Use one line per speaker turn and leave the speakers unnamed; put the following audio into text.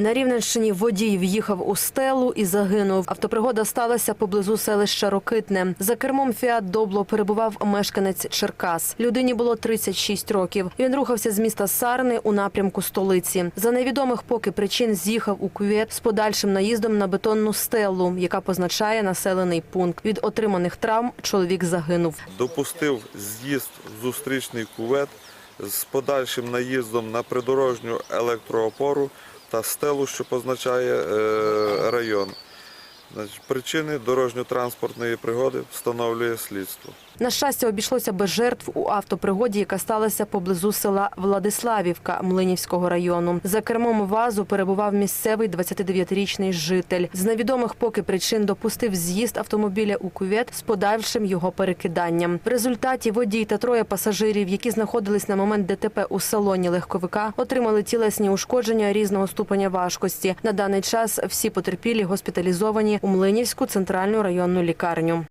На Рівненщині водій в'їхав у стелу і загинув. Автопригода сталася поблизу селища Рокитне. За кермом Фіат Добло перебував мешканець Черкас. Людині було 36 років. Він рухався з міста Сарни у напрямку столиці. За невідомих поки причин з'їхав у кювет з подальшим наїздом на бетонну стелу, яка позначає населений пункт. Від отриманих травм чоловік загинув.
допустив з'їзд зустрічний кувет з подальшим наїздом на придорожню електроопору та стелу, що позначає е, район. Причини дорожньо-транспортної пригоди встановлює слідство.
На щастя, обійшлося без жертв у автопригоді, яка сталася поблизу села Владиславівка Млинівського району. За кермом вазу перебував місцевий 29-річний житель. З невідомих поки причин допустив з'їзд автомобіля у кювет з подальшим його перекиданням. В результаті водій та троє пасажирів, які знаходились на момент ДТП у салоні легковика, отримали тілесні ушкодження різного ступеня важкості. На даний час всі потерпілі госпіталізовані у Млинівську центральну районну лікарню.